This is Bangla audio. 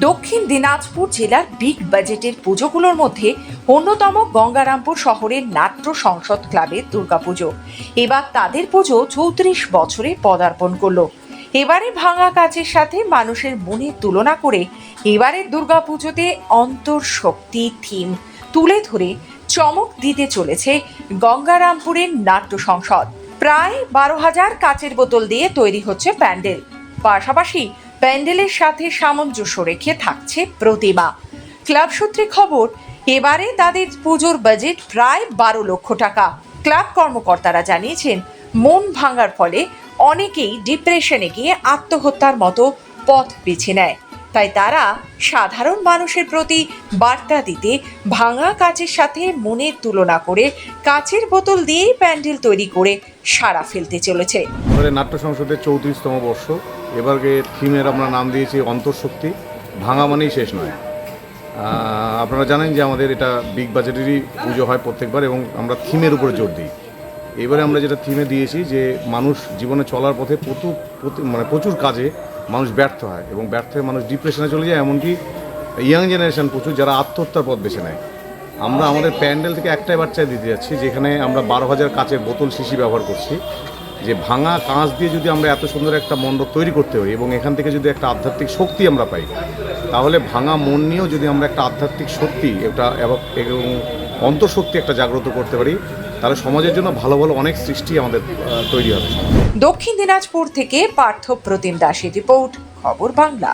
দক্ষিণ দিনাজপুর জেলার বিগ বাজেটের পুজোগুলোর মধ্যে অন্যতম গঙ্গারামপুর শহরের নাট্য সংসদ ক্লাবের দুর্গাপুজো। এবার তাদের পুজো চৌত্রিশ বছরে পদার্পণ করল। এবারে ভাঙা কাচের সাথে মানুষের মনের তুলনা করে এবারের দুর্গাপুজোতে অন্তর্শক্তি থিম তুলে ধরে চমক দিতে চলেছে গঙ্গারামপুরের নাট্য সংসদ। প্রায় বারো হাজার কাচের বোতল দিয়ে তৈরি হচ্ছে প্যান্ডেল। পাশাপাশি প্যান্ডেলের সাথে সামঞ্জস্য রেখে থাকছে প্রতিমা। ক্লাব সূত্রে খবর, এবারে তাদের পুজোর বাজেট প্রায় বারো লক্ষ টাকা। ক্লাব কর্মকর্তারা জানিয়েছেন, মন ভাঙার ফলে অনেকেই ডিপ্রেশনে গিয়ে আত্মহত্যার মতো পথ বেছে নেয়। তাই তারা সাধারণ মানুষের প্রতি বার্তা দিতে ভাঙা কাচের সাথে মনের তুলনা করে কাচের বোতল দিয়েই প্যান্ডেল তৈরি করে সারা ফেলতে চলেছে। নাট্য সংসদের চৌত্রিশতম বর্ষ। এবারকে থিমের আমরা নাম দিয়েছি অন্তঃশক্তি। ভাঙা মানেই শেষ নয়। আপনারা জানেন যে আমাদের এটা বিগ বাজেটেরই পুজো হয় প্রত্যেকবার এবং আমরা থিমের উপরে জোর দিই। এবারে আমরা যেটা থিমে দিয়েছি যে মানুষ জীবনে চলার পথে প্রচুর মানে প্রচুর কাজে মানুষ ব্যর্থ হয় এবং ব্যর্থ হয়ে মানুষ ডিপ্রেশনে চলে যায়, এমনকি ইয়াং জেনারেশন প্রচুর যারা আত্মহত্যার পথ বেছে নেয়। আমরা আমাদের প্যান্ডেল থেকে একটাই বাচ্চা দিতে যাচ্ছি, যেখানে আমরা বারো হাজার কাঁচের বোতল শিশি ব্যবহার করছি, যে ভাঙা কাঁচ দিয়ে যদি আমরা এত সুন্দর একটা মণ্ডপ তৈরি করতে পারি এবং এখান থেকে যদি একটা আধ্যাত্মিক শক্তি আমরা পাই, তাহলে ভাঙা মন নিয়েও যদি আমরা একটা আধ্যাত্মিক শক্তি এবং এবং অন্তঃশক্তি একটা জাগ্রত করতে পারি তাহলে সমাজের জন্য ভালো ভালো অনেক সৃষ্টি আমাদের তৈরি হবে। দক্ষিণ দিনাজপুর থেকে পার্থ প্রতিম দাসের রিপোর্ট, খবর বাংলা।